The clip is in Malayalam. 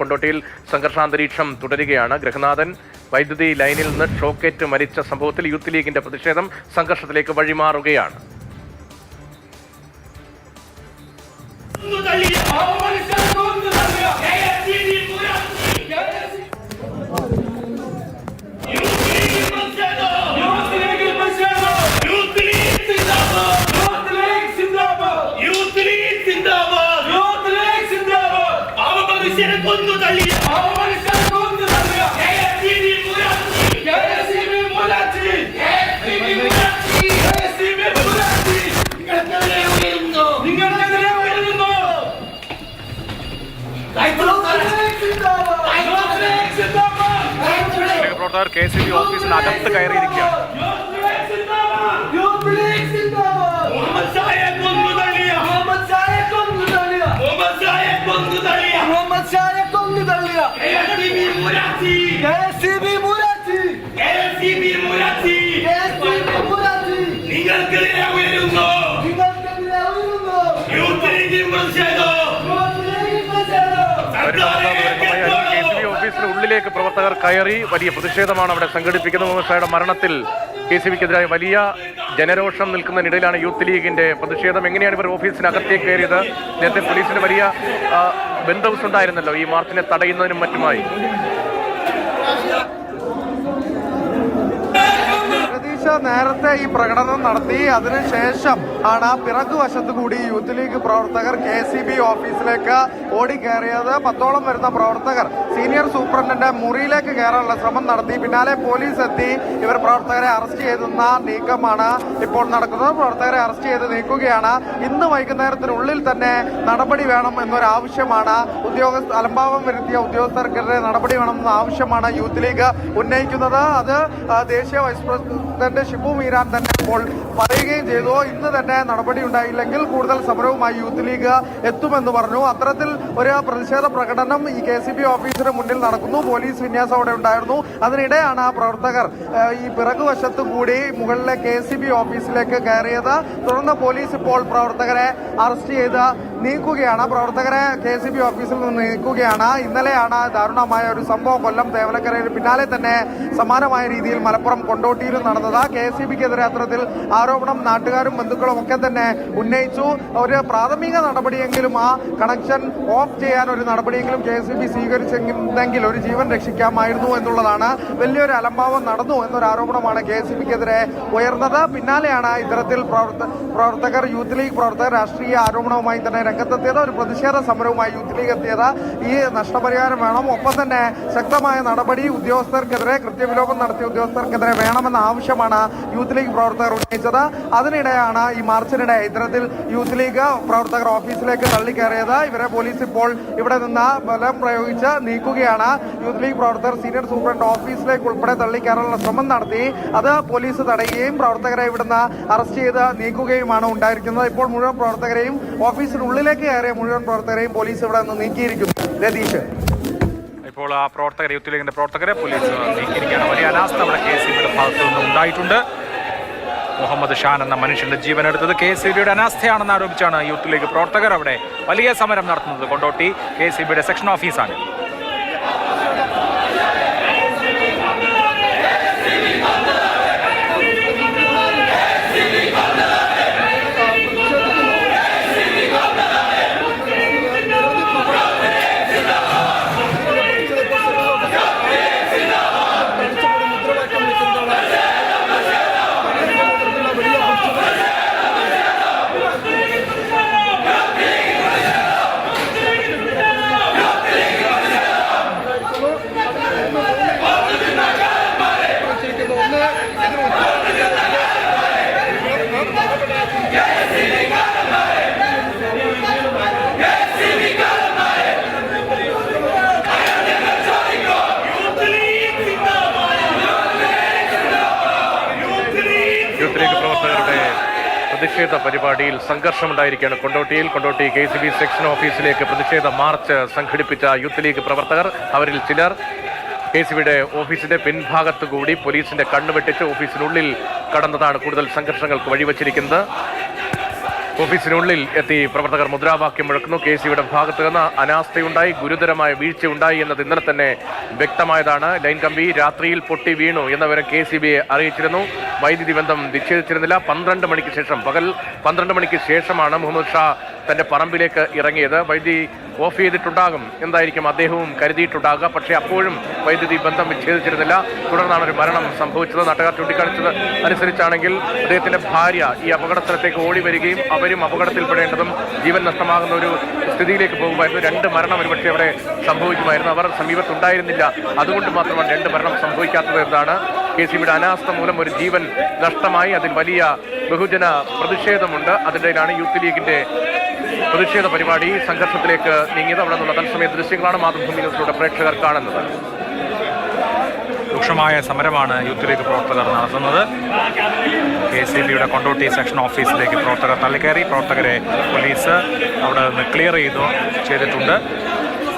കൊണ്ടോട്ടിയിൽ സംഘർഷാന്തരീക്ഷം തുടരുകയാണ്. ഗൃഹനാഥൻ വൈദ്യുതി ലൈനിൽ നിന്ന് ഷോക്കേറ്റ് മരിച്ച സംഭവത്തിൽ യൂത്ത് ലീഗിന്റെ പ്രതിഷേധം സംഘർഷത്തിലേക്ക് വഴിമാറുകയാണ്. പ്രവർത്തകർ കെ സി ബി ഓഫീസിനകത്ത് കയറിയിരിക്കുകയാണ് മുഹമ്മദ് സായെ കൊന്നു തള്ളിയ. ഓഫീസിന് പ്രവർത്തകർ കയറി വലിയ പ്രതിഷേധമാണ് അവിടെ സംഘടിപ്പിക്കുന്നത്. മുഹമ്മദ് മരണത്തിൽ കെ സി ബിക്കെതിരായ വലിയ ജനരോഷം നിൽക്കുന്നതിനിടയിലാണ് യൂത്ത് ലീഗിന്റെ പ്രതിഷേധം. എങ്ങനെയാണ് ഇവർ ഓഫീസിനകത്തേക്ക് കയറിയത്? നേരത്തെ പോലീസിന് വലിയ ബന്ധവസ് ഉണ്ടായിരുന്നല്ലോ ഈ മാർച്ചിനെ തടയുന്നതിനും മറ്റുമായി. നേരത്തെ ഈ പ്രകടനം നടത്തി. അതിനുശേഷം ആണ് ആ പിറകുവശത്ത് കൂടി യൂത്ത് ലീഗ് പ്രവർത്തകർ കെ സി ബി ഓഫീസിലേക്ക് ഓടിക്കയറിയത് പത്തോളം വരുന്ന പ്രവർത്തകർ സീനിയർ സൂപ്രണ്ടിന്റെ മുറിയിലേക്ക് കയറാനുള്ള ശ്രമം നടത്തി. പിന്നാലെ പോലീസ് എത്തി. ഇവർ പ്രവർത്തകരെ അറസ്റ്റ് ചെയ്യുന്ന നീക്കമാണ് ഇപ്പോൾ നടക്കുന്നത്. പ്രവർത്തകരെ അറസ്റ്റ് ചെയ്ത് നീക്കുകയാണ്. ഇന്ന് വൈകുന്നേരത്തിനുള്ളിൽ തന്നെ നടപടി വേണം എന്നൊരു ആവശ്യമാണ് ഉദ്യോഗസ്ഥ അലംഭാവം വരുത്തിയ ഉദ്യോഗസ്ഥർക്കെതിരെ നടപടി വേണമെന്ന ആവശ്യമാണ് യൂത്ത് ലീഗ് ഉന്നയിക്കുന്നത്. അത് ദേശീയ വൈസ് പ്രസിഡന്റ് ഷിബു മീരാൻ തന്നെ ഇപ്പോൾ പറയുകയും ചെയ്തു. ഇന്ന് തന്നെ നടപടി ഉണ്ടായില്ലെങ്കിൽ കൂടുതൽ സമരവുമായി യൂത്ത് ലീഗ് എത്തുമെന്ന് പറഞ്ഞു. അത്തരത്തിൽ ഒരു പ്രതിഷേധ പ്രകടനം ഈ കെ സി ബി ഓഫീസിന് മുന്നിൽ നടക്കുന്നു. പോലീസ് വിന്യാസം അവിടെ ഉണ്ടായിരുന്നു. അതിനിടെയാണ് ആ പ്രവർത്തകർ ഈ പിറകുവശത്തു കൂടി മുകളിലെ കെ സി ബി ഓഫീസിലേക്ക് കയറിയത്. തുടർന്ന് പോലീസ് ഇപ്പോൾ പ്രവർത്തകരെ അറസ്റ്റ് ചെയ്ത് നീക്കുകയാണ്. പ്രവർത്തകരെ കെ സി ബി ഓഫീസിൽ നിന്ന് നീക്കുകയാണ്. ഇന്നലെയാണ് ദാരുണമായ ഒരു സംഭവം കൊല്ലം തേവലക്കരയിൽ പിന്നാലെ തന്നെ സമാനമായ രീതിയിൽ മലപ്പുറം കൊണ്ടോട്ടിയിലും നടന്നത്. കെ എസ് ബിക്കെതിരെ അത്തരത്തിൽ ആരോപണം നാട്ടുകാരും ബന്ധുക്കളും ഒക്കെ തന്നെ ഉന്നയിച്ചു. ഒരു പ്രാഥമിക നടപടിയെങ്കിലും ആ കണക്ഷൻ ഓഫ് ചെയ്യാൻ ഒരു നടപടിയെങ്കിലും കെ സി ബി സ്വീകരിച്ചെങ്കിൽ ഒരു ജീവൻ രക്ഷിക്കാമായിരുന്നു എന്നുള്ളതാണ് വലിയൊരു അലംഭാവം നടന്നു എന്നൊരു ആരോപണമാണ് കെ എസ് ബിക്കെതിരെ ഉയർന്നത്. പിന്നാലെയാണ് ഇത്തരത്തിൽ പ്രവർത്തകർ യൂത്ത് ലീഗ് പ്രവർത്തകർ രാഷ്ട്രീയ ആരോപണവുമായി തന്നെ രംഗത്തെത്തിയത് ഒരു പ്രതിഷേധ സമരവുമായി യൂത്ത് ലീഗ് എത്തിയത് ഈ നഷ്ടപരിഹാരം വേണം. ഒപ്പം തന്നെ ശക്തമായ നടപടി ഉദ്യോഗസ്ഥർക്കെതിരെ കൃത്യവിലോപം നടത്തിയ ഉദ്യോഗസ്ഥർക്കെതിരെ വേണമെന്ന ആവശ്യമാണ് യൂത്ത് ലീഗ് പ്രവർത്തകർ ഉന്നയിച്ചത്. അതിനിടെയാണ് ഈ മാർച്ചിനിടെ ഇത്തരത്തിൽ യൂത്ത് ലീഗ് പ്രവർത്തകർ ഓഫീസിലേക്ക് തള്ളിക്കയറിയത്. ഇവരെ പോലീസ് ഇപ്പോൾ ഇവിടെ നിന്ന് ബലം പ്രയോഗിച്ച് നീക്കുകയാണ്. യൂത്ത് ലീഗ് പ്രവർത്തകർ സീനിയർ സൂപ്രണ്ട് ഓഫീസിലേക്ക് ഉൾപ്പെടെ തള്ളിക്കയറാനുള്ള ശ്രമം നടത്തി. അത് പോലീസ് തടയുകയും പ്രവർത്തകരെ ഇവിടുന്ന് അറസ്റ്റ് ചെയ്ത് നീക്കുകയുമാണ് ഉണ്ടായിരിക്കുന്നത്. ഇപ്പോൾ മുഴുവൻ പ്രവർത്തകരെയും ഓഫീസിനുള്ളിലേക്ക് കയറിയ മുഴുവൻ പ്രവർത്തകരെയും പോലീസ് ഇവിടെ നിന്ന് നീക്കിയിരിക്കുന്നു. രതീഷ് ഇപ്പോൾ ആ പ്രവർത്തകരെ യൂത്ത് ലീഗിന്റെ പ്രവർത്തകരെ പോലീസ് നീക്കിയിരിക്കുകയാണ്. വലിയ അനാസ്ഥ അവിടെ കെ സി ബിയുടെ ഭാഗത്തു നിന്ന് ഉണ്ടായിട്ടുണ്ട്. മുഹമ്മദ് ഷാൻ എന്ന മനുഷ്യന്റെ ജീവൻ എടുത്തത് കെ സി ബിയുടെ അനാസ്ഥയാണെന്ന് ആരോപിച്ചാണ് യൂത്ത് ലീഗ് പ്രവർത്തകർ അവിടെ വലിയ സമരം നടത്തുന്നത്. കൊണ്ടോട്ടി കെ സി ബിയുടെ സെക്ഷൻ ഓഫീസാണ് യൂത്ത് ലീഗ് സിന്ദാബാദ്. യൂത്ത് ലീഗ് യൂത്ത് ലീഗ് പ്രവർത്തകരുടെ പ്രതിഷേധ പരിപാടിയിൽ സംഘർഷമുണ്ടായിരിക്കുകയാണ്. കൊണ്ടോട്ടിയിൽ Kondotty K C B section ഓഫീസിലേക്ക് പ്രതിഷേധ മാർച്ച് സംഘടിപ്പിച്ച യൂത്ത് ലീഗ് പ്രവർത്തകർ അവരിൽ ചിലർ കെ സി ബിയുടെ ഓഫീസിന്റെ പിൻഭാഗത്തുകൂടി പോലീസിന്റെ കണ്ണുവെട്ടിച്ച് ഓഫീസിനുള്ളിൽ കടന്നതാണ് കൂടുതൽ സംഘർഷങ്ങൾക്ക് വഴിവെച്ചിരിക്കുന്നത്. ഓഫീസിനുള്ളിൽ എത്തി പ്രവർത്തകർ മുദ്രാവാക്യം മുഴക്കുന്നു. കെ സിയുടെ ഭാഗത്ത് നിന്ന് അനാസ്ഥയുണ്ടായി ഗുരുതരമായ വീഴ്ച ഉണ്ടായി എന്നത് ഇന്നലെ തന്നെ വ്യക്തമായതാണ്. ലൈൻ കമ്പി രാത്രിയിൽ പൊട്ടി വീണു എന്നവരെ കെ സി ബിയെ അറിയിച്ചിരുന്നു. വൈദ്യുതി ബന്ധം വിച്ഛേദിച്ചിരുന്നില്ല പന്ത്രണ്ട് മണിക്ക് ശേഷം പകൽ പന്ത്രണ്ട് മണിക്ക് ശേഷമാണ് മുഹമ്മദ് ഷാ തന്റെ പറമ്പിലേക്ക് ഇറങ്ങിയത്. വൈദ്യുതി ഓഫ് ചെയ്തിട്ടുണ്ടാകും എന്തായിരിക്കും അദ്ദേഹവും കരുതിയിട്ടുണ്ടാകുക. പക്ഷേ അപ്പോഴും വൈദ്യുതി ബന്ധം വിച്ഛേദിച്ചിരുന്നില്ല. തുടർന്നാണ് ഒരു മരണം സംഭവിച്ചത്. നാട്ടുകാർ ചൂണ്ടിക്കാണിച്ചത് അനുസരിച്ചാണെങ്കിൽ അദ്ദേഹത്തിന്റെ ഭാര്യ ഈ അപകട സ്ഥലത്തേക്ക് ഓടി വരികയും അവരും അപകടത്തിൽപ്പെടേണ്ടതും ജീവൻ നഷ്ടമാകുന്ന ഒരു സ്ഥിതിയിലേക്ക് പോകുമായിരുന്നു. രണ്ട് മരണം ഒരുപക്ഷെ അവിടെ സംഭവിക്കുമായിരുന്നു. അവർ സമീപത്തുണ്ടായിരുന്നില്ല. അതുകൊണ്ട് മാത്രമാണ് രണ്ട് മരണം സംഭവിക്കാത്തത് എന്നാണ് കെ സി ബിയുടെ അനാസ്ഥ മൂലം ഒരു ജീവൻ നഷ്ടമായി. അതിൽ വലിയ ബഹുജന പ്രതിഷേധമുണ്ട്. അതിനിടയിലാണ് യൂത്ത് ലീഗിന്റെ പ്രതിഷേധ പരിപാടി സംഘർഷത്തിലേക്ക് നീങ്ങിയത് അവിടെ നിന്നുള്ള തത്സമയ ദൃശ്യങ്ങളാണ് മാതൃഭൂമി ന്യൂസിലൂടെ പ്രേക്ഷകർ കാണുന്നത്. രൂക്ഷമായ സമരമാണ് യൂത്ത് ലീഗ് പ്രവർത്തകർ നടത്തുന്നത്. കെ സി ബിയുടെ കൊണ്ടോട്ടി സെക്ഷൻ ഓഫീസിലേക്ക് പ്രവർത്തകർ തള്ളിക്കയറി. പ്രവർത്തകരെ പോലീസ് അവിടെ നിന്ന് ക്ലിയർ ചെയ്തു ചെയ്തിട്ടുണ്ട്.